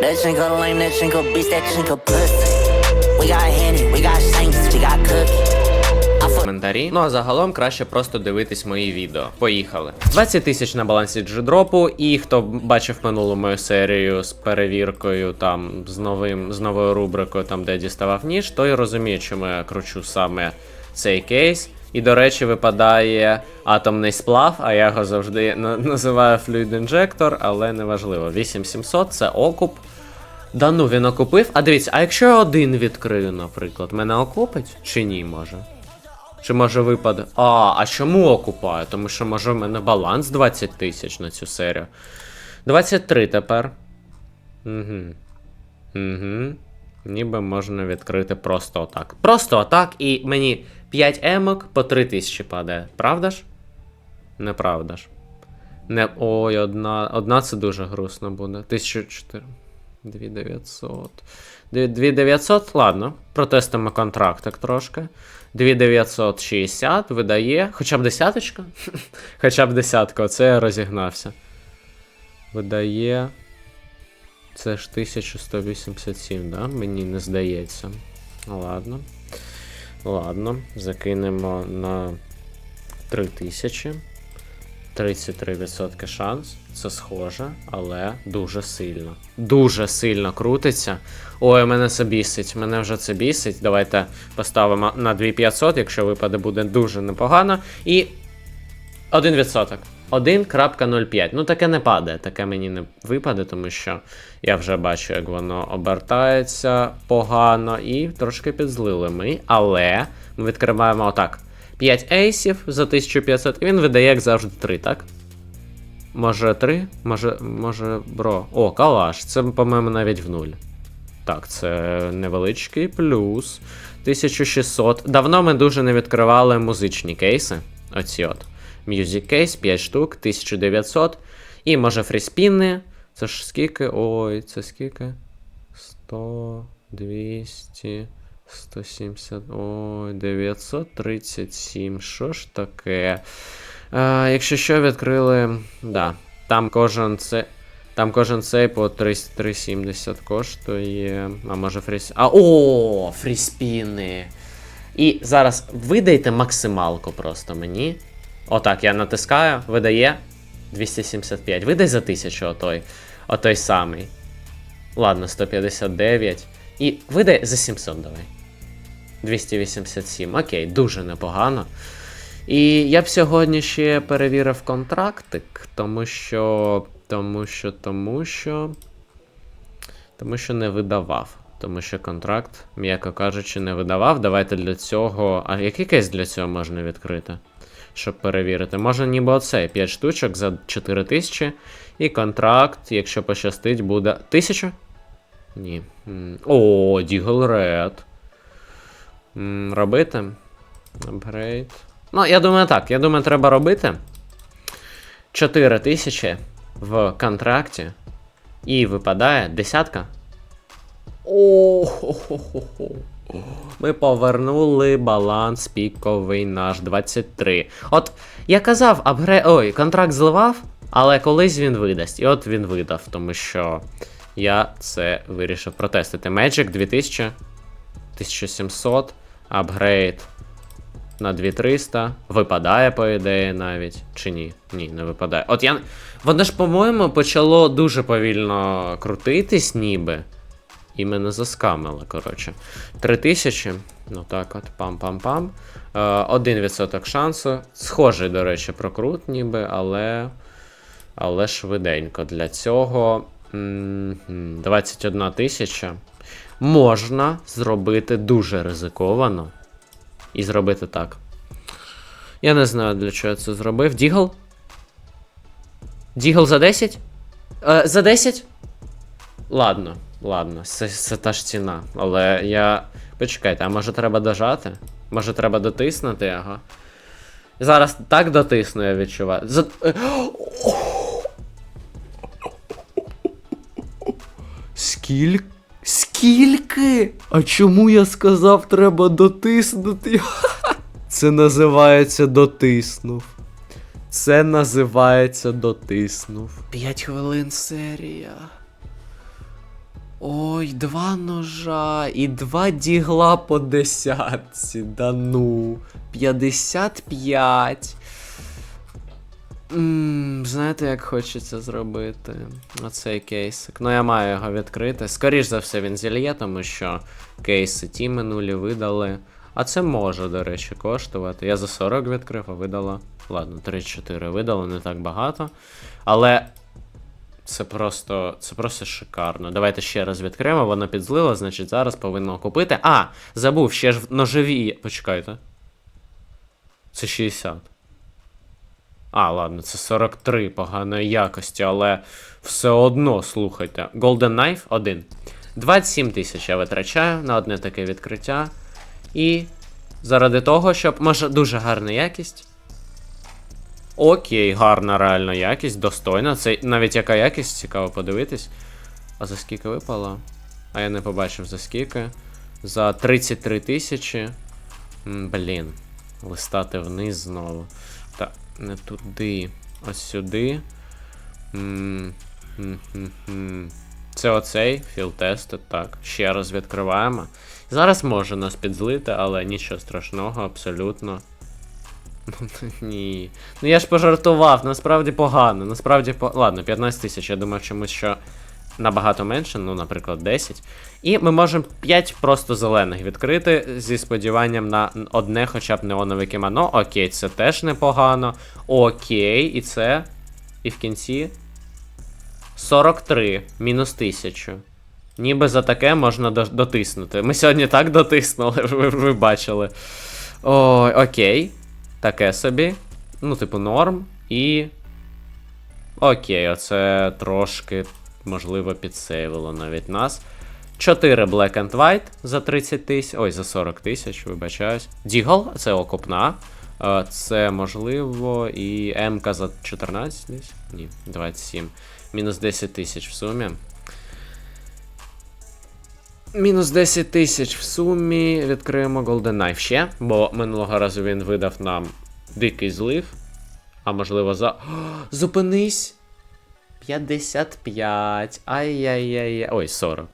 That chinko lame, that chinko beast, that chinko pussy. We got Henny, we got Saints, we got Cookie. Коментарі. Ну а загалом краще просто дивитись мої відео. Поїхали. 20 тисяч на балансі джедропу, і хто бачив минулу мою серію з перевіркою, там з новим з новою рубрикою, там де діставав ніж, той розуміє, чому я кручу саме цей кейс. І, до речі, випадає атомний сплав, а я його завжди називаю Fluid Injector, але неважливо. 8700 це окуп. Да ну він окупив. А дивіться, а якщо я один відкрию, наприклад, мене окупить чи ні, може? Чи може випаде. А, а чому окупаю? Тому що може в мене баланс 20 тисяч на цю серію. 23 тепер. Угу. Угу. Ніби можна відкрити просто отак. Просто отак, і мені 5 емок по 3 тисячі падає. Правда ж? Неправда ж. Не... Ой, одна. Одна це дуже грустно буде. 1004. 2900. 2900, ладно. Протестимо контрактик трошки. 2960 видає. Хоча б десяточка? Хоча б десятка, оце я розігнався. Видає. Це ж 1187, да? Мені не здається. Ладно. Ладно, закинемо на 3000. 33% шанс. Це схоже, але дуже сильно. Дуже сильно крутиться. Ой, мене це бісить. Мене вже це бісить. Давайте поставимо на 2500, якщо випаде буде дуже непогано. І 1%. 1.05. Ну, таке не падає, таке мені не випаде, тому що я вже бачу, як воно обертається погано і трошки підзлили ми. Але ми відкриваємо отак. 5 ейсів за 1500, і він видає, як завжди, 3, так? Може 3? Може, може, бро. О, калаш. Це, по-моєму, навіть в нуль. Так, це невеличкий плюс. 1600. Давно ми дуже не відкривали музичні кейси. Оці от. Music Case 5 штук, 1900. І може фріспіни. Це ж скільки? Ой, це скільки? 100, 200, 170. Ой, 937. Що ж таке? А, якщо що, відкрили. Да. Там кожен це. Там кожен цей по 370 коштує. А може фріс. А, о, фріспіни. І зараз видайте максималку просто мені. Отак, я натискаю, видає 275. Видай за 1000 отой. Отой самий. Ладно, 159. І видай за 700 давай. 287. Окей, дуже непогано. І я б сьогодні ще перевірив контрактик, тому що. Тому що, тому що. Тому що не видавав. Тому що контракт, м'яко кажучи, не видавав. Давайте для цього. А який кейс для цього можна відкрити? Щоб перевірити. Можна ніби оцей 5 штучок за 4000. І контракт, якщо пощастить, буде. 1000? Ні. О, Дігл Ред. Робити. Апгрейд. Ну, я думаю, так. Я думаю, треба робити. 4000 в контракті. І випадає десятка. О, Ми повернули баланс піковий наш 23. От я казав, апгрейд. Ой, контракт зливав, але колись він видасть. І от він видав, тому що я це вирішив протестити. Magic 2000, 1700, апгрейд на 2300. Випадає, по ідеї, навіть. Чи ні? Ні, не випадає. От я. Воно ж, по-моєму, почало дуже повільно крутитись, ніби. І мене заскамили, коротше. 3000. Ну так от, пам-пам-пам. Е, 1% шансу. Схожий, до речі, прокрут, ніби, але. Але швиденько. Для цього. м, м, 21 тисяча. Можна зробити дуже ризиковано. І зробити так. Я не знаю, для чого я це зробив. Дігл? Дігл за 10? Е, за 10? Ладно, ладно, це, це та ж ціна. Але я. Почекайте, а може треба дожати? Може треба дотиснути його? Зараз так дотисну, я відчуваю. За... Скільки? Скільки? А чому я сказав, треба дотиснути? Це називається дотиснув. Це називається дотиснув. 5 хвилин серія. Ой, два ножа і два дігла по десятці. Да ну. 55. Ммм, знаєте, як хочеться зробити оцей кейсик. Ну, я маю його відкрити. Скоріш за все, він зільє, тому що кейси ті минулі видали. А це може, до речі, коштувати. Я за 40 відкрив, а видала. Ладно, 34 видало, не так багато. Але це просто, це просто шикарно. Давайте ще раз відкриємо, воно підзлило, значить зараз повинно купити. А, забув, ще ж ножові. Почекайте. Це 60. А, ладно, це 43 поганої якості, але все одно, слухайте. Golden Knife 1. 27 тисяч я витрачаю на одне таке відкриття. І заради того, щоб. Може, дуже гарна якість. Окей, гарна реально якість, достойна. Це навіть яка якість, цікаво подивитись. А за скільки випало? А я не побачив за скільки. За 33 тисячі. Блін. Листати вниз знову. Та, не туди. Ось сюди. М. Це оцей філ-тест, так. Ще раз відкриваємо. Зараз може нас підзлити, але нічого страшного, абсолютно. Ні. Ну я ж пожартував, насправді погано. Насправді по. Ладно, 15 тисяч, я думав чомусь, що набагато менше, ну, наприклад, 10. І ми можемо 5 просто зелених відкрити зі сподіванням на одне хоча б неонове кімано. Окей, це теж непогано. Окей, і це. І в кінці. 43, мінус 1000. Ніби за таке можна до- дотиснути. Ми сьогодні так дотиснули, ви, ви бачили. Ой, окей. Таке собі. Ну, типу, норм. І. Окей, оце трошки, можливо, підсейвило навіть нас. 4 Black and White за 30 тисяч. Ой, за 40 тисяч, вибачаюсь. Дігл, це окупна. Е, Це можливо. І МК за 14 десь? Ні, 27. Мінус 10 тисяч в сумі. Мінус 10 тисяч в сумі. Відкриємо Golden Knife ще, бо минулого разу він видав нам дикий злив. А можливо, за. О, зупинись! 55. Ай-яй-яй. Ой, 40.